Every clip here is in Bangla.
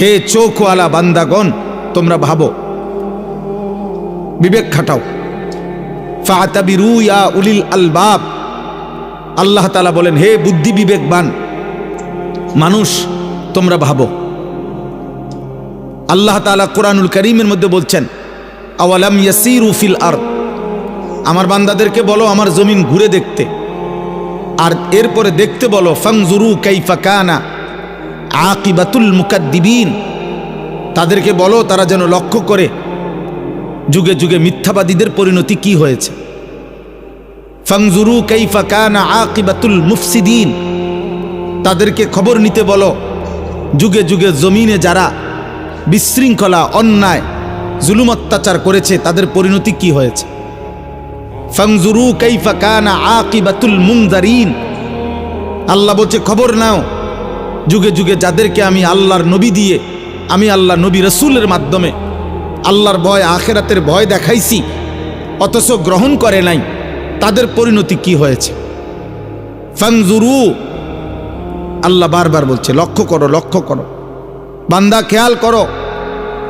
হে চোখওয়ালা বান্দাগণ, তোমরা ভাবো, বিবেক খাটাও। ফাতাবিরু উলিল আলবাব। আল্লাহ তালা বলেন, হে বুদ্ধি বিবেকবান, মানুষ, তোমরা ভাবো। আল্লাহ তালা কোরআনুল করিমের মধ্যে বলছেন, আওয়ালাম ইয়াসিরু ফিল আর আমার বান্দাদেরকে বলো, আমার জমিন ঘুরে দেখতে। আর এরপরে দেখতে বলো, ফাংজুরু কাইফা কানা। আকিবাতুল মুকাদ্দিবিন। তাদেরকে বলো, তারা যেন লক্ষ্য করে যুগে যুগে মিথ্যাবাদীদের পরিণতি কি হয়েছে। ফাংজুরু কাইফা কানা আকিবাতুল মুফসিদিন। তাদেরকে খবর নিতে বলো, যুগে যুগে জমিনে যারা বিশৃঙ্খলা, অন্যায়, জুলুম অত্যাচার করেছে, তাদের পরিণতি কি হয়েছে? ফাংজুরু কাইফা কানা আকিবাতুল মুংদারিন আল্লাহ বলছে, খবর নাও। যুগে যুগে যাদেরকে আমি আল্লাহর নবী দিয়ে, আমি আল্লাহ নবী রসুলের মাধ্যমে আল্লাহর ভয়, আখেরাতের ভয় দেখাইছি, অথচ গ্রহণ করে নাই, তাদের পরিণতি কি হয়েছে? ফাংজুরু আল্লাহ বারবার বলছে, লক্ষ্য করো লক্ষ্য করো। বান্দা, খেয়াল করো।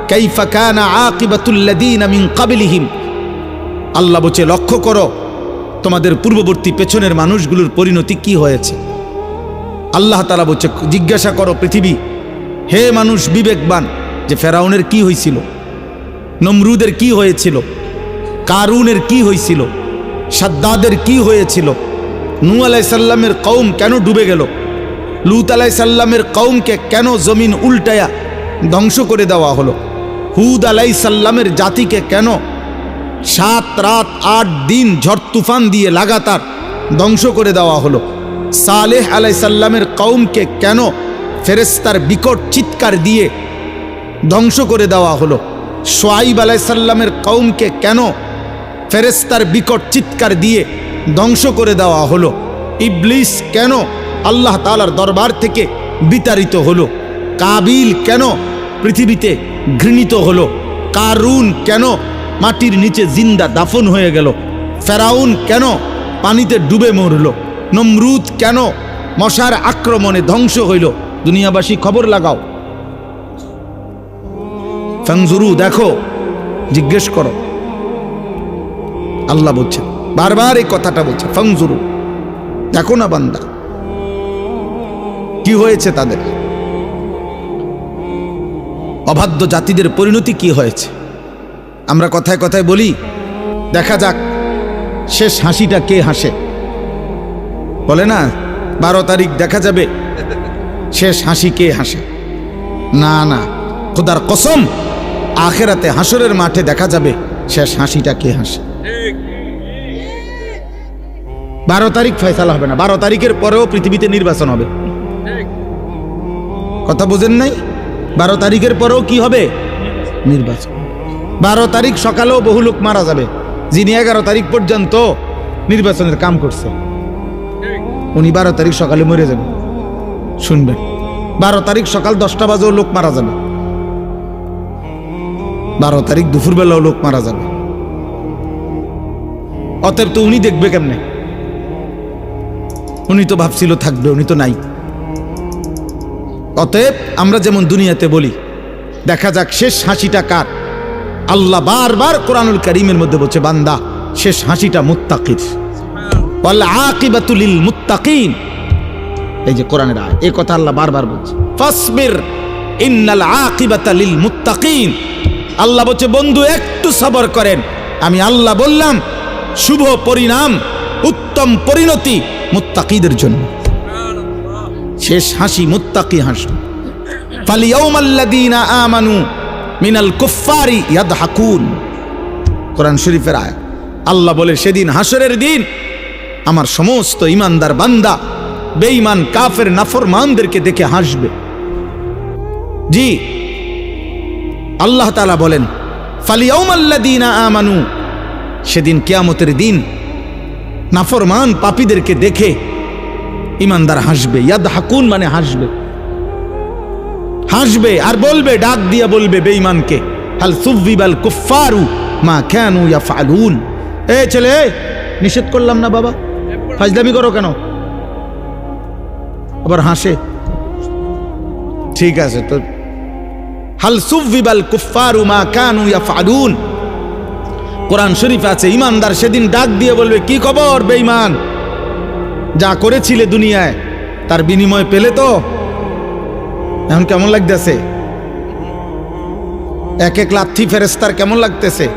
কাইফা কানা আকিবাতুল্লাদিন মিন কাবিলিহিম আল্লাহ বলছে, লক্ষ্য করো, তোমাদের পূর্ববর্তী পেছনের মানুষগুলোর পরিণতি কি হয়েছে? আল্লাহ তালা বলছে, জিজ্ঞাসা করো পৃথিবী। হে মানুষ, বিবেকবান, যে ফেরাউনের কি হয়েছিল নমরুদের কি হয়েছিল? কারুনের কি হয়েছিল সাদ্দাদের কি হয়েছিল? নু আলাইসাল্লামের কৌম কেন ডুবে গেল? লুত আলাইসাল্লামের কৌমকে কেন জমিন উল্টায়া ধ্বংস করে দেওয়া হলো? হুদ আলাইসাল্লামের জাতিকে কেন সাত রাত আট দিন ঝড় তুফান দিয়ে লাগাতার ধ্বংস করে দেওয়া হলো? সালেহ আলাইসাল্লামের কৌমকে কেন ফেরেস্তার বিকট চিৎকার দিয়ে ধ্বংস করে দেওয়া হলো? সোয়াইব আলাইসাল্লামের কৌমকে কেন ফেরেস্তার বিকট চিৎকার দিয়ে ধ্বংস করে দেওয়া হলো? ইবলিস কেন আল্লাহ তালার দরবার থেকে বিতাড়িত হলো? কাবিল কেন পৃথিবীতে ঘৃণিত হলো? কারুন কেন মাটির নিচে জিন্দা দাফন হয়ে গেল? ফেরাউন কেন পানিতে ডুবে মরল? নমরুদ কেন মশার আক্রমণে ধ্বংস হইল? দুনিয়াবাসী খবর লাগাও। ফাংজুরু দেখো, জিজ্ঞেস করো। আল্লাহ বলছে বারবার এই কথাটা বলছে ফাংজুরু দেখো না বান্দা, কি হয়েছে তাদের? অবাধ্য জাতিদের পরিণতি কি হয়েছে? আমরা কথায় কথায় বলি, দেখা যাক শেষ হাসিটা কে হাসে। বলে না, বারো তারিখ দেখা যাবে। শেষ হাসি কে হাসে? না না, খোদার কসম, আখেরাতে হাসরের মাঠে দেখা যাবে শেষ হাসিটা কে হাসে? বারো তারিখ ফয়সালা হবে না, বারো তারিখের পরেও পৃথিবীতে নির্বাচন হবে। কথা বোঝেন নাই? বারো তারিখের পরেও কি হবে? নির্বাচন। বারো তারিখ সকালেও বহু লোক মারা যাবে। যিনি এগারো তারিখ পর্যন্ত নির্বাচনের কাম করছে। উনি বারো তারিখ সকালে মরে যাবেন শুনবেন। বারো তারিখ সকাল দশটা বাজেও লোক মারা যাবে। বারো তারিখ দুপুরবেলাও লোক মারা যাবে। অতএব তো উনি দেখবে কেমনে? উনি তো ভাবছিল থাকবে, উনি তো নাই। অতএব আমরা যেমন দুনিয়াতে বলি, দেখা যাক শেষ হাসিটা কার। আল্লাহ বারবার কোরআনুল করিমের মধ্যে বলছে, বান্দা, শেষ হাসিটা মুত্তাকির। ওয়াল আকিবাতুল লিল মুত্তাকিন। এই যে কোরআনের আয় এই কথা আল্লাহ বারবার বলছে। ফাসবির ইন্নাল আকিবাতা লিল মুত্তাকিন। আল্লাহ বলছে, বন্ধু, একটু সবর করেন। আমি আল্লাহ বললাম, শুভ পরিণাম, উত্তম পরিণতি মুত্তাকিদের জন্য। শেষ হাসি, মুত্তাকি হাসি। ফালিয়াউমাল্লাযীনা আমানু মিনাল কুফফারি ইয়াদহাকুন। কোরআন শরীফের আয় আল্লাহ বলে, সেদিন হাসরের দিন আমার সমস্ত ইমানদার বান্দা, বেঈমান, কাফের, নাফরমানদেরকে দেখে হাসবে। জি, আল্লাহ তাআলা বলেন, ফালিয়াউমাল্লাযীনা আমানু, সেদিন কেয়ামতের দিন নাফরমান পাপীদেরকে দেখে ইমানদার হাসবে। ইয়াদ হাকুন মানে হাসবে। হাসবে আর বলবে, ডাক দিয়া বলবে বেঈমানকে, হাল সুবিবাল কুফারু মা ক্যানু ইয়াফালুন এ ছেলে, নিষেধ করলাম না বাবা। ফাজদামি করো কেন? আবার হাসে। ঠিক আছে, তো হাল সুবিবাল কুফারু মা কানু ইয়াফআলুন। কোরআন শরীফ আছে, ইমানদার সেদিন ডাক দিয়ে বলবে, কি খবর বেঈমান? যা করেছিলে দুনিয়ায়, তার বিনিময় পেলে তো? এখন কেমন লাগতেছে? এক এক লাথি ফেরেস্তার কেমন লাগতেছে?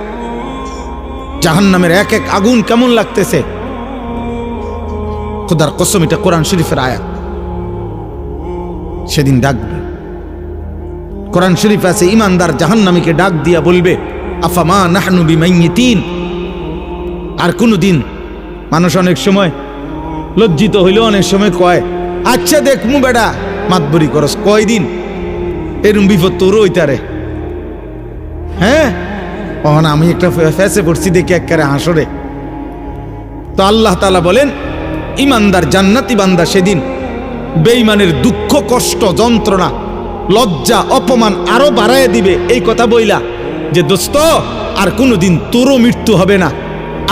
জাহান্নামের এক এক আগুন কেমন লাগতেছে? খোদার কসম, এটা কোরআন শরীফের আয়াত। সেদিন ডাকবে কোরআন শরীফ আছে, ইমানদার জাহান্নামীকে ডাক দিয়া বলবে আফামা নাহনু বিমাইয়িতিন? আর কোনো দিন মানুষ অনেক সময় লজ্জিত হইলেও অনেক সময় কয় আচ্ছা দেখমু বেড়া মাতবরি করস, কয়দিন? এরম বিপদ তোরও হইতারে হ্যাঁ? তখন আমি একটা ফেসে পড়ছি দেখে একেবারে হাসরে। তো আল্লাহ তালা বলেন ইমানদার জান্নাতি বান্দা সেদিন বেইমানের দুঃখ, কষ্ট, যন্ত্রণা, লজ্জা, অপমান আরও বাড়ায় দিবে। এই কথা বইলা যে, দোস্ত, আর কোনোদিন তোরও মৃত্যু হবে না,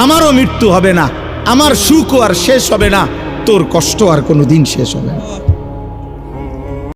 আমারও মৃত্যু হবে না, আমার সুখও আর শেষ হবে না, তোর কষ্ট আর কোনোদিন শেষ হবে না।